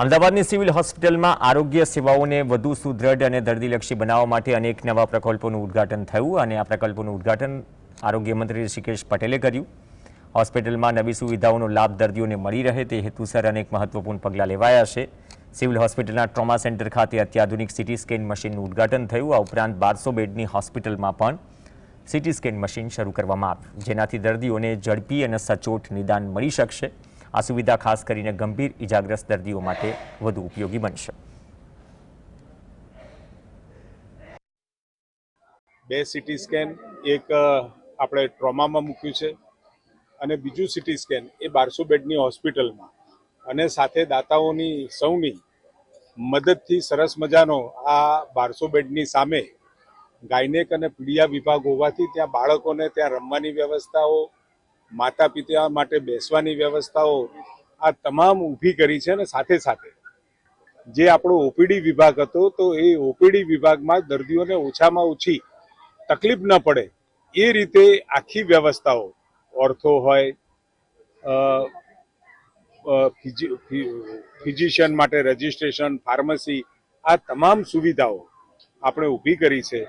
અમદાવાદની સિવિલ હોસ્પિટલમાં આરોગ્ય સેવાઓને વધુ સુદ્રઢ અને દર્દીલક્ષી બનાવવા માટે અનેક નવા પ્રકલ્પોનું ઉદ્ઘાટન થયું અને આ પ્રકલ્પોનું ઉદ્ઘાટન આરોગ્યમંત્રી ઋષિકેશ પટેલે કર્યું. હોસ્પિટલમાં નવી સુવિધાઓનો લાભ દર્દીઓને મળી રહે તે હેતુસર અનેક મહત્વપૂર્ણ પગલાં લેવાયા છે. સિવિલ હોસ્પિટલના ટ્રોમા સેન્ટર ખાતે અત્યાધુનિક સિટી સ્કેન મશીનનું ઉદ્ઘાટન થયું. આ ઉપરાંત બારસો બેડની હોસ્પિટલમાં પણ સિટી સ્કેન મશીન શરૂ કરવામાં આવ્યું જેનાથી દર્દીઓને ઝડપી અને સચોટ નિદાન મળી શકશે. આ સુવિધા ખાસ કરીને ગંભીર ઇજાગ્રસ્ત દર્દીઓ માટે વધુ ઉપયોગી બનશે. બે સિટી સ્કેન, એક આપણે ટ્રોમામાં મૂક્યું છે અને બીજું સિટી સ્કેન એ બારસો બેડની હોસ્પિટલમાં અને સાથે દાતાઓની સૌની મદદથી સરસ મજાનો આ બારસો બેડની સામે ગાયનેક અને પીડિયા વિભાગ હોવાથી ત્યાં બાળકોને ત્યાં રમવાની વ્યવસ્થાઓ માતા પિતા માટે બેસવાની વ્યવસ્થાઓ આ તમામ ઊભી કરી છે અને સાથે સાથે જે આપણો ઓપીડી વિભાગ હતો, તો એ ઓપીડી વિભાગમાં દર્દીઓને ઓછામાં ઓછી તકલીફ ન પડે એ રીતે આખી વ્યવસ્થાઓ, ઓર્થો હોય ફિઝિશિયન માટે રજિસ્ટ્રેશન, ફાર્મસી આ તમામ સુવિધાઓ આપણે ઊભી કરી છે.